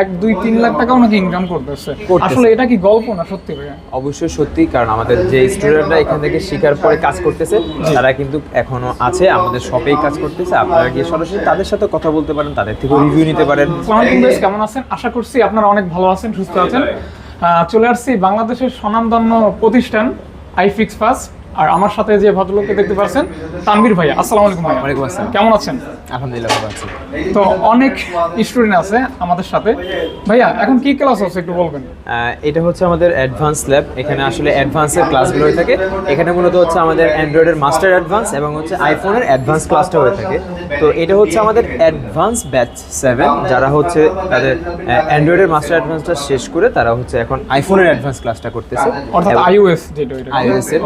এক দুই তিন লাখ টাকাও নাকি ইনকাম করতেছে। আসলে এটা কি গল্প না সত্যি অবশ্যই সত্যি কারণ আমাদের যে স্টুডেন্টরা এখান থেকে শেখার পরে কাজ করতেছে তারা কিন্তু এখনও আছে আমাদের শপেই কাজ করতেছে। আপনারা গিয়ে সরাসরি তাদের সাথে কথা বলতে পারেন তাদের থেকে রিভিউ নিতে পারেন। কেমন আছেন? আশা করছি আপনারা অনেক ভালো আছেন সুস্থ আছেন। চলে আসছি বাংলাদেশের স্বনামধন্য প্রতিষ্ঠান আইফিক্স পাস আর আমার সাথে যে ভদ্রলোককে দেখতে পাচ্ছেন তানভীর ভাইয়া। আসসালামু আলাইকুম ভাইয়া। ওয়ালাইকুম আসসালাম। কেমন আছেন? আলহামদুলিল্লাহ ভালো আছি। তো অনেক স্টুডেন্ট আছে আমাদের সাথে। ভাইয়া এখন কি ক্লাস আছে একটু বলবেন? এটা হচ্ছে আমাদের অ্যাডভান্স ল্যাব এখানে আসলে অ্যাডভান্সের ক্লাসগুলো হয়ে থাকে। এখানে মূলত হচ্ছে আমাদের অ্যান্ড্রয়েডের মাস্টার অ্যাডভান্স এবং হচ্ছে আইফোনের অ্যাডভান্স ক্লাসটা হয়ে থাকে। তো এটা হচ্ছে আমাদের অ্যাডভান্স ব্যাচ সেভেন যারা হচ্ছে তাদের অ্যান্ড্রয়েডের মাস্টার অ্যাডভান্সটা শেষ করে তারা হচ্ছে এখন আইফোনের অ্যাডভান্স ক্লাসটা করতেছে। অর্থাৎ আইওএস যেটা iOS এর।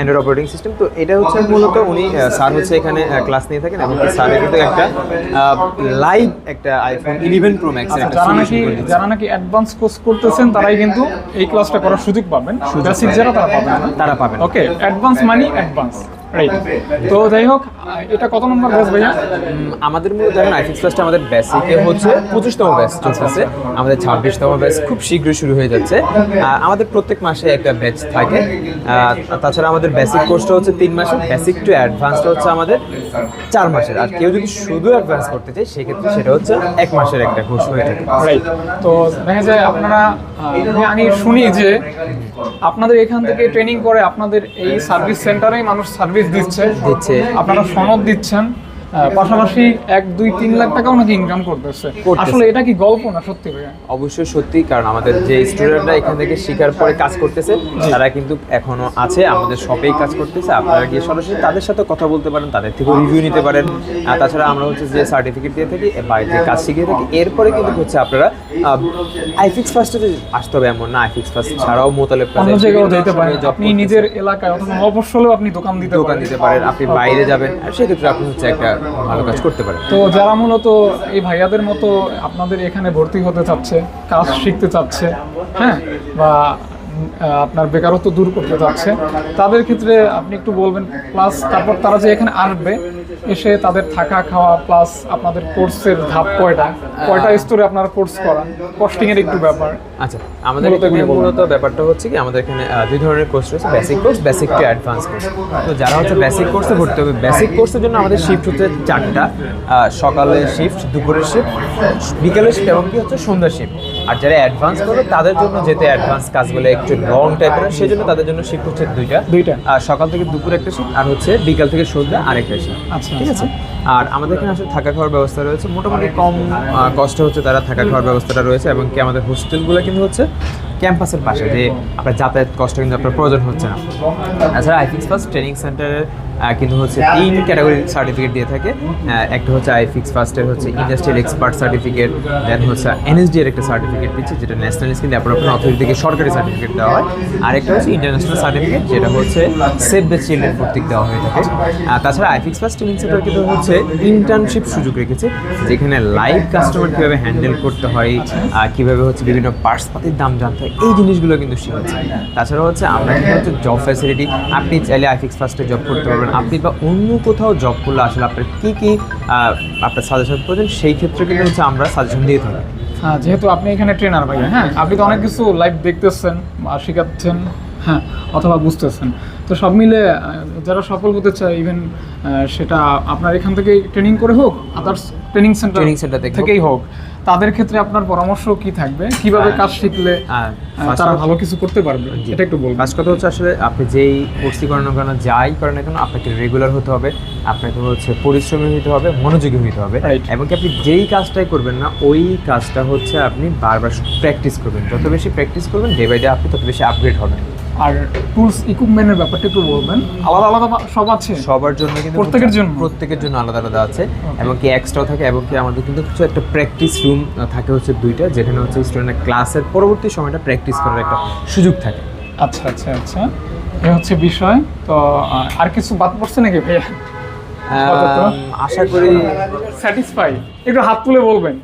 অ্যান্ড্রয়েড অপারেটিং সিস্টেম তো এটা হচ্ছে মূলত উনি স্যার হচ্ছে এখানে ক্লাস নিয়ে থাকেন এবং স্যারের কিন্তু একটা লাইভ একটা আইফোন ইলেভেন প্রো ম্যাক্স আচ্ছা, যারা নাকি যারা নাকি অ্যাডভান্স কোর্স করতেছেন তারাই কিন্তু এই ক্লাসটা করার সুযোগ পাবেন। বেসিক যারা তারা পাবেন। তারা পাবেন। ওকে অ্যাডভান্স মানি অ্যাডভান্স তো যাই হোক এটা কত নম্বর ব্যাচ ভাইয়া? আমাদের মূলত এখন আইফিক্স ক্লাসটা আমাদের বেসিকে হচ্ছে পঁচিশতম ব্যাচ চলতেছে। আমাদের ছাব্বিশতম ব্যাচ খুব শীঘ্রই শুরু হয়ে যাচ্ছে। আমাদের প্রত্যেক মাসে একটা ব্যাচ থাকে। তাছাড়া আমাদের বেসিক কোর্সটা হচ্ছে তিন মাসের বেসিক টু অ্যাডভান্সটা হচ্ছে আমাদের চার মাসের। আর কেউ যদি শুধু অ্যাডভান্স করতে চায় সেক্ষেত্রে সেটা হচ্ছে এক মাসের একটা কোর্স হয়ে থাকে। রাইট তো দেখা যায় আপনারা আমি শুনি যে আপনাদের এখান থেকে ট্রেনিং করে আপনাদের এই সার্ভিস সেন্টারেই মানুষ সার্ভিস দিচ্ছে দিচ্ছে। আপনারা সনদ দিচ্ছেন পাশাপাশি এক দুই তিন লাখ টাকাও নাকি ইনকাম করতেছে। আসলে এটা কি গল্প না সত্যি ভাইয়া? অবশ্যই সত্যি কারণ আমাদের যে স্টুডেন্টরা এখান থেকে শেখার পরে কাজ করতেছে তারা কিন্তু এখনও আছে আমাদের শপেই কাজ করতেছে। আপনারা গিয়ে সরাসরি তাদের সাথে কথা বলতে পারেন তাদের থেকে রিভিউ নিতে পারেন। আর তাছাড়া আমরা হচ্ছে যে সার্টিফিকেট দিয়ে থাকি বাড়িতে কাজ শিখিয়ে থাকি এরপরে কিন্তু হচ্ছে আপনারা আইফিক্স ফার্স্টে আসতে হবে এমন না। আইফিক্স ফার্স্ট ছাড়াও মোতালেব অন্য জায়গাও যেতে পারেন। আপনি নিজের এলাকায় অথবা মফস্বলেও আপনি দোকান দিতে দোকান দিতে পারেন আপনি বাইরে যাবেন সেক্ষেত্রে আপনি হচ্ছে একটা ভালো কাজ করতে পারে তো যারা মূলত এই ভাইয়াদের মতো আপনাদের এখানে ভর্তি হতে চাচ্ছে কাজ শিখতে চাচ্ছে হ্যাঁ? বা আপনার বেকারত্ব দূর করতে যাচ্ছে। তাদের ক্ষেত্রে আপনি একটু বলবেন প্লাস তারপর তারা যে এখানে আসবে এসে তাদের থাকা খাওয়া প্লাস আপনাদের কোর্সের ধাপ কয়টা? কয়টা স্তরে আপনারা কোর্স করা কস্টিং এর একটু ব্যাপার। আচ্ছা আমাদের মূলত এখানে মূলত ব্যাপারটা হচ্ছে কি আমাদের এখানে দুই ধরনের কোর্স রয়েছে basic course basic to advance course তো যারা হচ্ছে বেসিক কোর্সে ভর্তি হবে বেসিক কোর্সের জন্য আমাদের শিফট হচ্ছে চারটা আহ, সকালের শিফট দুপুরের শিফট বিকেলের শিফট এবং কি হচ্ছে সন্ধ্যার শিফট আর যারা অ্যাডভান্স করবে তাদের জন্য যেতে অ্যাডভান্স কাজগুলো একটু লং টাইপের সেই জন্য তাদের জন্য শিফট হচ্ছে দুইটা। দুইটা। আর সকাল থেকে দুপুর একটা শিফট আর হচ্ছে বিকাল থেকে সন্ধ্যা আরেকটা শিফট আচ্ছা, ঠিক আছে? আর আমাদের এখানে আসলে থাকা খাওয়ার ব্যবস্থা রয়েছে। মোটামুটি কম কষ্ট হচ্ছে তারা থাকা খাওয়ার ব্যবস্থাটা রয়েছে এবং কি আমাদের হোস্টেলগুলো কিন্তু হচ্ছে ক্যাম্পাসের পাশে যে আপনার যাতায়াত কষ্ট কিন্তু আপনার প্রয়োজন হচ্ছে না। তাছাড়া আইফিক্স ফার্স্ট ট্রেনিং সেন্টারের কিন্তু হচ্ছে তিন ক্যাটাগরি সার্টিফিকেট দিয়ে থাকে। একটা হচ্ছে আইফিক্স ফার্স্টের হচ্ছে ইন্ডাস্ট্রিয়াল এক্সপার্ট সার্টিফিকেট দেন হচ্ছে এনএসডি এর একটা সার্টিফিকেট দিচ্ছে, যেটা ন্যাশনাল স্কিল ডেভেলপমেন্ট অথরিটি থেকে সরকারি সার্টিফিকেট দেওয়া হয়। আর একটা হচ্ছে ইন্টারন্যাশনাল সার্টিফিকেট যেটা হচ্ছে সেভ দ্য চিলড্রেন কর্তৃক দেওয়া হয়ে থাকে। তাছাড়া আইফিক্স ফার্স্ট ট্রেনিং সেন্টার কিন্তু হচ্ছে ইন্টার্নশিপ সুযোগ রেখেছে, যেখানে লাইভ কাস্টমার কীভাবে হ্যান্ডেল করতে হয় আর কীভাবে হচ্ছে বিভিন্ন পার্টসপাতির দাম জানতে হয়, এই জিনিসগুলো কিন্তু শিখেছে। তাছাড়া হচ্ছে আমরা কিন্তু হচ্ছে জব ফ্যাসিলিটি আপনি চাইলে আইফিক্স ফার্স্টে জব করতে পারবেন আপনি বা অন্য কোথাও জব করলে আসলে আপনার কী কী আপনার সাজেশন প্রয়োজন সেই ক্ষেত্রে কিন্তু হচ্ছে আমরা সাজেশন দিয়ে থাকি। হ্যাঁ যেহেতু আপনি এখানে ট্রেনার ভাইয়া হ্যাঁ আপনি তো অনেক কিছু লাইভ দেখতেছেন বা শেখাচ্ছেন হ্যাঁ অথবা বুঝতেছেন। তো সব মিলে যারা সফল হতে চায় ইভেন সেটা আপনার এখান থেকে ট্রেনিং করে হোক আদার্স ট্রেনিং সেন্টার থেকে হোক। থেকেই হোক। তাদের ক্ষেত্রে আপনার পরামর্শ কি থাকবে? কীভাবে কাজ শিখলে তারা ভালো কিছু করতে পারবে? এটা একটু বলবেন। কাজ কথা হচ্ছে আসলে আপনি যেই কোর্সই করেন না কেন যাই করেন না কেন আপনাকে রেগুলার হতে হবে। আপনাকে হচ্ছে পরিশ্রমী হতে হবে মনোযোগী হতে হবে. এবং কি আপনি যেই কাজটাই করবেন না ওই কাজটা হচ্ছে আপনি বারবার প্র্যাকটিস করবেন। যত বেশি প্র্যাকটিস করবেন ডে বাই ডে আপনি তত বেশি আপগ্রেড হবেন। আর টুলস ইকুইপমেন্টের ব্যাপারটা একটু বলবেন। আলাদা আলাদা সব আছে? সবার জন্য কিন্তু প্রত্যেকের জন্য? প্রত্যেকের জন্য আলাদা আলাদা আছে। এবং কি এক্সট্রাও থাকে এবং কি আমাদের কিন্তু কিছু একটা প্র্যাকটিস রুম থাকে হচ্ছে দুইটা যেখানে হচ্ছে স্টুডেন্টের ক্লাসের পরবর্তী সময়টা প্র্যাকটিস করার একটা সুযোগ থাকে। আচ্ছা আচ্ছা আচ্ছা। এ হচ্ছে বিষয়। তো আর কিছু বাদ পড়ছে নাকি ভাইয়া? আশা করি স্যাটিসফাই। একটু হাত তুলে বলবেন।